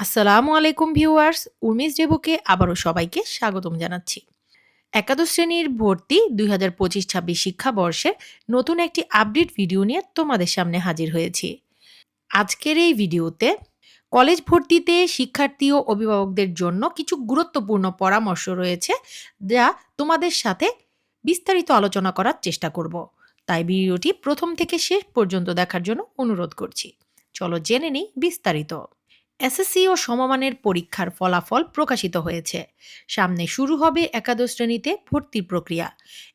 আসসালামু আলাইকুম ভিউয়ার্স উর্মিস ডেবুকে আবারও সবাইকে স্বাগতম জানাচ্ছি। একাদশ শ্রেণির ভর্তি দুই হাজার পঁচিশ ছাব্বিশ শিক্ষাবর্ষে নতুন একটি আপডেট ভিডিও নিয়ে তোমাদের সামনে হাজির হয়েছি। আজকের এই ভিডিওতে কলেজ ভর্তিতে শিক্ষার্থী ও অভিভাবকদের জন্য কিছু গুরুত্বপূর্ণ পরামর্শ রয়েছে যা তোমাদের সাথে বিস্তারিত আলোচনা করার চেষ্টা করব। তাই ভিডিওটি প্রথম থেকে শেষ পর্যন্ত দেখার জন্য অনুরোধ করছি। চলো জেনে নিই বিস্তারিত। এসএসসি ও সমমানের পরীক্ষার ফলাফল প্রকাশিত হয়েছে। সামনে শুরু হবে একাদশ শ্রেণীতে ভর্তির প্রক্রিয়া।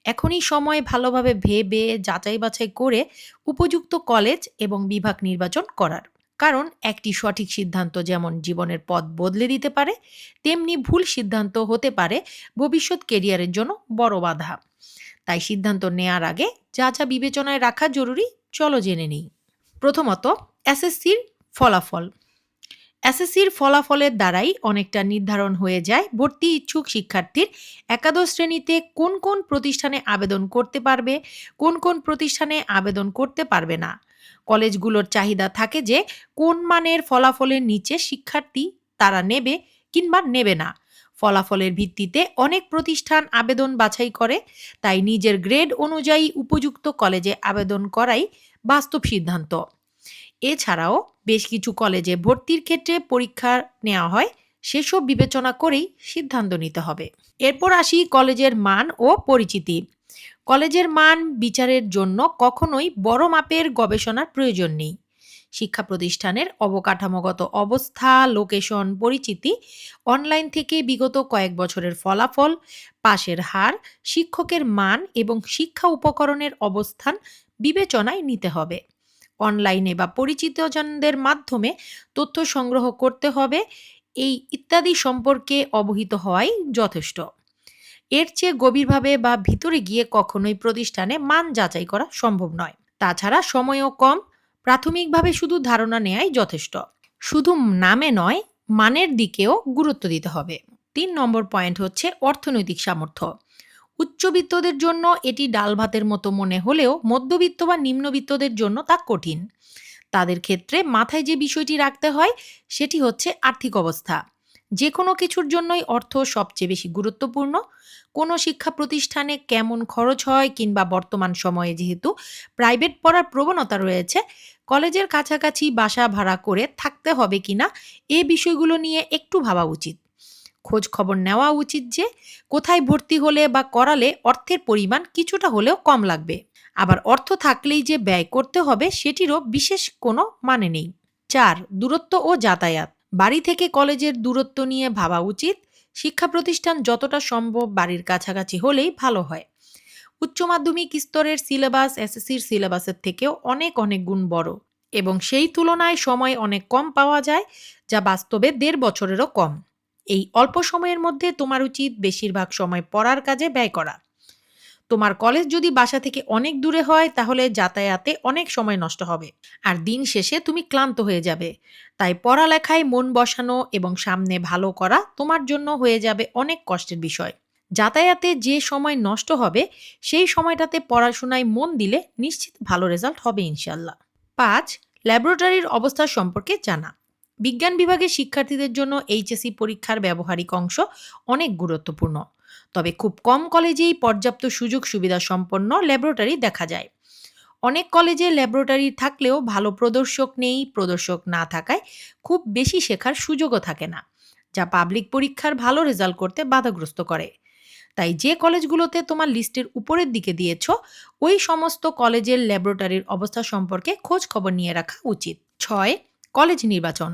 এখনই সময় ভালোভাবে ভেবে যাচাই বাছাই করে উপযুক্ত কলেজ এবং বিভাগ নির্বাচন করার। কারণ একটি সঠিক সিদ্ধান্ত যেমন জীবনের পথ বদলে দিতে পারে, তেমনি ভুল সিদ্ধান্ত হতে পারে ভবিষ্যৎ কেরিয়ারের জন্য বড় বাধা। তাই সিদ্ধান্ত নেয়ার আগে যা যা বিবেচনায় রাখা জরুরি চলো জেনে নিই। প্রথমত, এসএসসির ফলাফল। এসএসসির ফলাফলের দ্বারাই অনেকটা নির্ধারণ হয়ে যায়। ভর্তি ইচ্ছুক শিক্ষার্থীর একাদশ শ্রেণীতে কোন কোন প্রতিষ্ঠানে আবেদন করতে পারবে, কোন কোন প্রতিষ্ঠানে আবেদন করতে পারবে না। কলেজগুলোর চাহিদা থাকে যে, কোন মানের ফলাফলের নিচে শিক্ষার্থী তারা নেবে কিংবা নেবে না। ফলাফলের ভিত্তিতে অনেক প্রতিষ্ঠান আবেদন বাছাই করে, তাই নিজের গ্রেড অনুযায়ী উপযুক্ত কলেজে আবেদন করাই বাস্তব সিদ্ধান্ত। এছাড়াও বেশ কিছু কলেজে ভর্তির ক্ষেত্রে পরীক্ষা নেওয়া হয়, সেসব বিবেচনা করেই সিদ্ধান্ত নিতে হবে। এরপর আসি কলেজের মান ও পরিচিতি। কলেজের মান বিচারের জন্য কখনোই বড় মাপের গবেষণার প্রয়োজন নেই। শিক্ষা প্রতিষ্ঠানের অবকাঠামোগত অবস্থা, লোকেশন, পরিচিতি, অনলাইন থেকে বিগত কয়েক বছরের ফলাফল, পাশের হার, শিক্ষকের মান এবং শিক্ষা উপকরণের অবস্থান বিবেচনায় নিতে হবে। অনলাইনে বা পরিচিতজনদের মাধ্যমে তথ্য সংগ্রহ করতে হবে। এই ইত্যাদি সম্পর্কে অবহিত হওয়াই যথেষ্ট। এর চেয়ে গভীরভাবে বা ভিতরে গিয়ে কখনোই প্রতিষ্ঠানে মান যাচাই করা সম্ভব নয়। তাছাড়া সময়ও কম, প্রাথমিকভাবে শুধু ধারণা নেয়াই যথেষ্ট। শুধু নামে নয়, মানের দিকেও গুরুত্ব দিতে হবে। তিন নম্বর পয়েন্ট হচ্ছে অর্থনৈতিক সামর্থ্য। উচ্চবিত্তদের জন্য এটি ডাল ভাতের মতো মনে হলেও মধ্যবিত্ত বা নিম্নবিত্তদের জন্য তা কঠিন। তাদের ক্ষেত্রে মাথায় যে বিষয়টি রাখতে হয়, সেটি হচ্ছে আর্থিক অবস্থা। যে কোনো কিছুর জন্যই অর্থ সবচেয়ে বেশি গুরুত্বপূর্ণ। কোনো শিক্ষা প্রতিষ্ঠানে কেমন খরচ হয় কিংবা বর্তমান সময়ে যেহেতু প্রাইভেট পড়ার প্রবণতা রয়েছে, কলেজের কাছাকাছি বাসা ভাড়া করে থাকতে হবে কিনা, এ বিষয়গুলো নিয়ে একটু ভাবা উচিত। খোঁজ খবর নেওয়া উচিত যে কোথায় ভর্তি হলে বা করালে অর্থের পরিমাণ কিছুটা হলেও কম লাগবে। আবার অর্থ থাকলেই যে ব্যয় করতে হবে সেটিরও বিশেষ কোনো মানে নেই। চার, দূরত্ব ও যাতায়াত। বাড়ি থেকে কলেজের দূরত্ব নিয়ে ভাবা উচিত। শিক্ষা প্রতিষ্ঠান যতটা সম্ভব বাড়ির কাছাকাছি হলেই ভালো হয়। উচ্চ মাধ্যমিক স্তরের সিলেবাস, এসএসসির সিলেবাসের থেকেও অনেক অনেক গুণ বড় এবং সেই তুলনায় সময় অনেক কম পাওয়া যায়, যা বাস্তবে দেড় বছরেরও কম। এই অল্প সময়ের মধ্যে তোমার উচিত বেশিরভাগ সময় পড়ার কাজে ব্যয় করা। তোমার কলেজ যদি বাসা থেকে অনেক দূরে হয়, তাহলে যাতায়াতে অনেক সময় নষ্ট হবে। আর দিন শেষে তুমি ক্লান্ত হয়ে যাবে। তাই পড়ালেখায় মন বসানো এবং সামনে ভালো করা তোমার জন্য হয়ে যাবে অনেক কষ্টের বিষয়। যাতায়াতে যে সময় নষ্ট হবে, সেই সময়টাতে পড়াশোনায় মন দিলে নিশ্চিত ভালো রেজাল্ট হবে ইনশাল্লাহ পাঁচ ল্যাবরেটরির অবস্থা সম্পর্কে জানা। বিজ্ঞান বিভাগের শিক্ষার্থীদের জন্য এইচএসসি পরীক্ষার ব্যবহারিক অংশ অনেক গুরুত্বপূর্ণ। তবে খুব কম কলেজেই পর্যাপ্ত সুযোগ সুবিধা সম্পন্ন ল্যাবরেটরি দেখা যায়। অনেক কলেজে ল্যাবরেটরি থাকলেও ভালো প্রদর্শক নেই, প্রদর্শক না থাকায় খুব বেশি শেখার সুযোগও থাকে না, যা পাবলিক পরীক্ষার ভালো রেজাল্ট করতে বাধাগ্রস্ত করে। তাই যে কলেজগুলোতে তোমার লিস্টের উপরের দিকে দিয়েছ, ওই সমস্ত কলেজের ল্যাবরেটরির অবস্থা সম্পর্কে খোঁজ খবর নিয়ে রাখা উচিত। ছয় কলেজ নির্বাচন।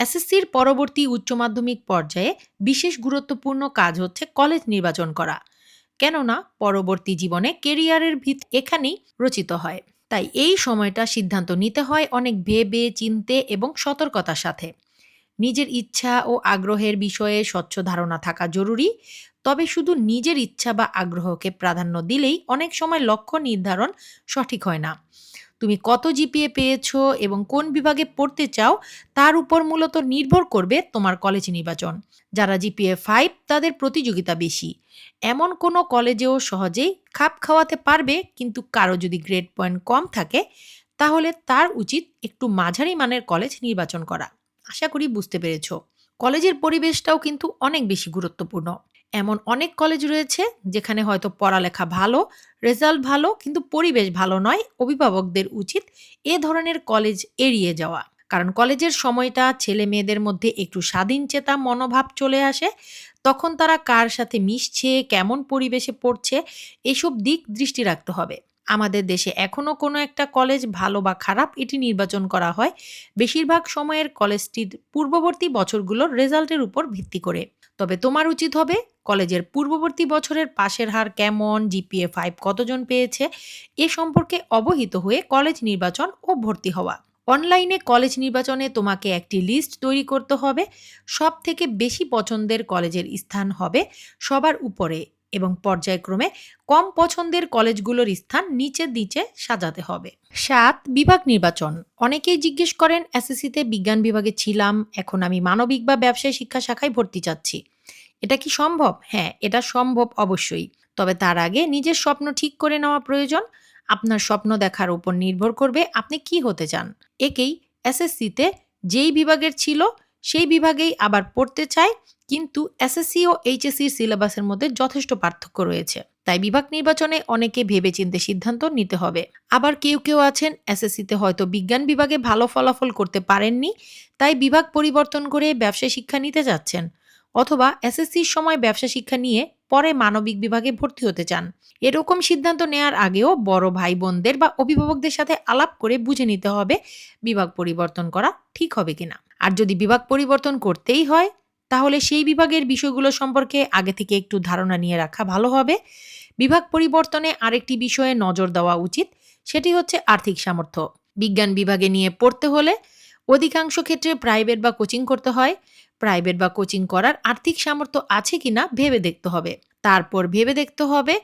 এসএসসির পরবর্তী উচ্চ মাধ্যমিক পর্যায়ে বিশেষ গুরুত্বপূর্ণ কাজ হচ্ছে কলেজ নির্বাচন করা। কেননা, পরবর্তী জীবনে কেরিয়ারের ভিত এখানেই রচিত হয়। তাই এই সময়টা সিদ্ধান্ত নিতে হয় অনেক ভেবে, চিনতে এবং সতর্কতার সাথে। নিজের ইচ্ছা ও আগ্রহের বিষয়ে স্বচ্ছ ধারণা থাকা জরুরি। তবে শুধু নিজের ইচ্ছা বা আগ্রহকে প্রাধান্য দিলেই অনেক সময় লক্ষ্য নির্ধারণ সঠিক হয় না। তুমি কত জিপিএ পেয়েছ এবং কোন বিভাগে পড়তে চাও তার উপর মূলত নির্ভর করবে তোমার কলেজ নির্বাচন। যারা জিপিএ ফাইভ তাদের প্রতিযোগিতা বেশি। এমন কোনো কলেজেও সহজেই খাপ খাওয়াতে পারবে কিন্তু কারও যদি গ্রেড পয়েন্ট কম থাকে তাহলে তার উচিত একটু মাঝারি মানের কলেজ নির্বাচন করা। আশা করি বুঝতে পেরেছ। কলেজের পরিবেশটাও কিন্তু অনেক বেশি গুরুত্বপূর্ণ। এমন অনেক কলেজ রয়েছে যেখানে হয়তো পড়ালেখা ভালো রেজাল্ট ভালো, কিন্তু পরিবেশ ভালো নয়। অভিভাবকদের উচিত এ ধরনের কলেজ এড়িয়ে যাওয়া। কারণ কলেজের সময়টা ছেলে মেয়েদের মধ্যে একটু স্বাধীন চেতা মনোভাব চলে আসে। তখন তারা কার সাথে মিশছে, কেমন পরিবেশে পড়ছে, এসব দিক দৃষ্টি রাখতে হবে। আমাদের দেশে এখনও কোনো একটা কলেজ ভালো বা খারাপ এটি নির্বাচন করা হয়। বেশিরভাগ সময়ের কলেজটির পূর্ববর্তী বছরগুলোর রেজাল্টের উপর ভিত্তি করে। তবে তোমার উচিত হবে কলেজের পূর্ববর্তী বছরের পাশের হার কেমন, জিপিএ ফাইভ কতজন পেয়েছে, এ সম্পর্কে অবহিত হয়ে কলেজ নির্বাচন ও ভর্তি হওয়া। অনলাইনে কলেজ নির্বাচনে তোমাকে একটি লিস্ট তৈরি করতে হবে। সব থেকে বেশি পছন্দের কলেজের স্থান হবে সবার উপরে। এবং পর্যায়ক্রমে কম পছন্দের কলেজগুলোর স্থান নিচে নিচে সাজাতে হবে। সাত, বিভাগ নির্বাচন। অনেকেই জিজ্ঞেস করেন, এসএসসিতে বিজ্ঞান বিভাগে ছিলাম, এখন আমি মানবিক বা ব্যবসায় শিক্ষা শাখায় ভর্তি চাচ্ছি। এটা কি সম্ভব? হ্যাঁ এটা সম্ভব অবশ্যই। তবে তার আগে নিজের স্বপ্ন ঠিক করে নেওয়া প্রয়োজন। আপনার স্বপ্ন দেখার উপর নির্ভর করবে আপনি কি হতে চান। একেই এসএসসিতে যেই বিভাগের ছিল, সেই বিভাগেই আবার পড়তে চায় কিন্তু এসএসসি ও এইচএসসির সিলেবাসের মধ্যে যথেষ্ট পার্থক্য রয়েছে। তাই বিভাগ নির্বাচনে অনেকে ভেবেচিন্তে সিদ্ধান্ত নিতে হবে। আবার কেউ কেউ আছেন, এসএসসিতে হয়তো বিজ্ঞান বিভাগে ভালো ফলাফল করতে পারেননি, তাই বিভাগ পরিবর্তন করে ব্যবসা শিক্ষা নিতে যাচ্ছেন। অথবা এসএসসির সময় ব্যবসা শিক্ষা নিয়ে পরে মানবিক বিভাগে ভর্তি হতে চান। এরকম সিদ্ধান্ত নেয়ার আগেও বড় ভাই বোনদের বা অভিভাবকদের সাথে আলাপ করে বুঝে নিতে হবে বিভাগ পরিবর্তন করা ঠিক হবে কিনা। আর যদি বিভাগ পরিবর্তন করতেই হয় তাহলে সেই বিভাগের বিষয়গুলো সম্পর্কে আগে থেকে একটু ধারণা নিয়ে রাখা ভালো হবে। বিভাগ পরিবর্তনে আরেকটি বিষয়ে নজর দেওয়া উচিত, সেটি হচ্ছে আর্থিক সামর্থ্য। বিজ্ঞান বিভাগে নিয়ে পড়তে হলে অধিকাংশ ক্ষেত্রে প্রাইভেট বা কোচিং করতে হয়। প্রাইভেট বা কোচিং করার আর্থিক সামর্থ্য আছে কিনা ভেবে দেখতে হবে। তারপর ভেবে দেখতে হবে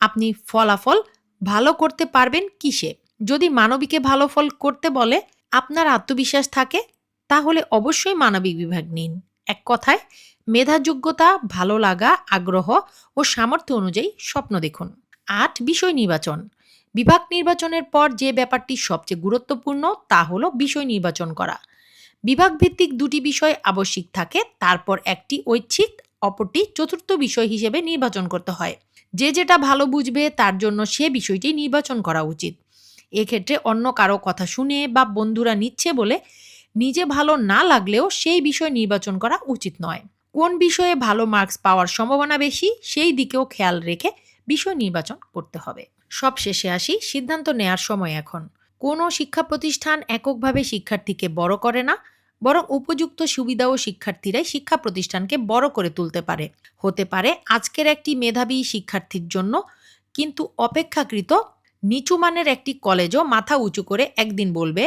আপনি ফলাফল ভালো করতে পারবেন কিসে। যদি মানবিকে ভালো ফল করতে বলে আপনার আত্মবিশ্বাস থাকে, তাহলে অবশ্যই মানবিক বিভাগ নিন। এক কথায় মেধা যোগ্যতা ভালো লাগা, আগ্রহ ও সামর্থ্য অনুযায়ী স্বপ্ন দেখুন। আট বিষয় নির্বাচন। বিভাগ নির্বাচনের পর যে ব্যাপারটি সবচেয়ে গুরুত্বপূর্ণ তা হলো বিষয় নির্বাচন করা। বিভাগ ভিত্তিক দুটি বিষয় আবশ্যিক থাকে, তারপর একটি ঐচ্ছিক, অপরটি চতুর্থ বিষয় হিসেবে নির্বাচন করতে হয়। যে যেটা ভালো বুঝবে, তার জন্য সে বিষয়টি নির্বাচন করা উচিত। এক্ষেত্রে অন্য কারও কথা শুনে বা বন্ধুরা নিচ্ছে বলে নিজে ভালো না লাগলেও সেই বিষয় নির্বাচন করা উচিত নয়। কোন বিষয়ে ভালো মার্কস পাওয়ার সম্ভাবনা বেশি, সেই দিকেও খেয়াল রেখে বিষয় নির্বাচন করতে হবে। সব শেষে আসি, সিদ্ধান্ত নেয়ার সময় এখন। কোনো শিক্ষা প্রতিষ্ঠান এককভাবে শিক্ষার্থীকে বড় করে না, বরং উপযুক্ত সুবিধা ও শিক্ষার্থীরাই শিক্ষা প্রতিষ্ঠানকে বড় করে তুলতে পারে। হতে পারে আজকের একটি মেধাবী শিক্ষার্থীর জন্য, কিন্তু অপেক্ষাকৃত নিচু মানের একটি কলেজও মাথা উঁচু করে একদিন বলবে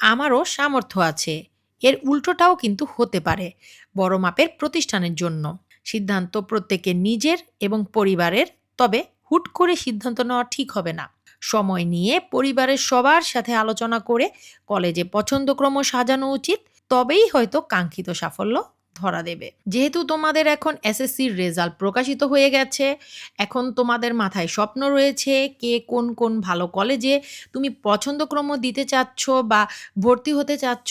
আমারও সামর্থ্য আছে। এর উল্টোটাও কিন্তু হতে পারে, বড় মাপের প্রতিষ্ঠানের জন্য। সিদ্ধান্ত প্রত্যেকে নিজের এবং পরিবারের, তবে হুট করে সিদ্ধান্ত নেওয়া ঠিক হবে না। সময় নিয়ে পরিবারের সবার সাথে আলোচনা করে কলেজে পছন্দক্রম সাজানো উচিত, তবেই হয়তো কাঙ্ক্ষিত সাফল্য ধরা দেবে। যেহেতু তোমাদের এখন এসএসসির রেজাল্ট প্রকাশিত হয়ে গেছে, এখন তোমাদের মাথায় স্বপ্ন রয়েছে কে কোন কোন ভালো কলেজে তুমি পছন্দক্রম দিতে চাচ্ছ বা ভর্তি হতে চাচ্ছ,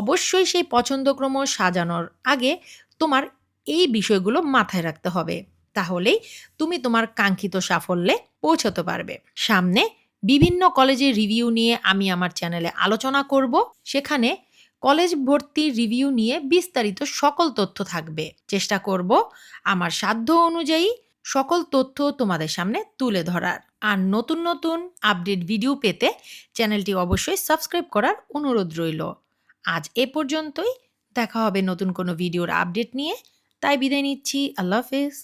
অবশ্যই সেই পছন্দক্রম সাজানোর আগে তোমার এই বিষয়গুলো মাথায় রাখতে হবে। তাহলেই তুমি তোমার কাঙ্ক্ষিত সাফল্যে পৌঁছতে পারবে। সামনে বিভিন্ন কলেজের রিভিউ নিয়ে আমি আমার চ্যানেলে আলোচনা করব। সেখানে কলেজ ভর্তির রিভিউ নিয়ে বিস্তারিত সকল তথ্য থাকবে। চেষ্টা করব আমার সাধ্য অনুযায়ী সকল তথ্য তোমাদের সামনে তুলে ধরার। আর নতুন নতুন আপডেট ভিডিও পেতে চ্যানেলটি অবশ্যই সাবস্ক্রাইব করার অনুরোধ রইল। আজ এ পর্যন্তই। দেখা হবে নতুন কোনো ভিডিওর আপডেট নিয়ে। তাই বিদায় নিচ্ছি। আল্লাহ হাফেজ।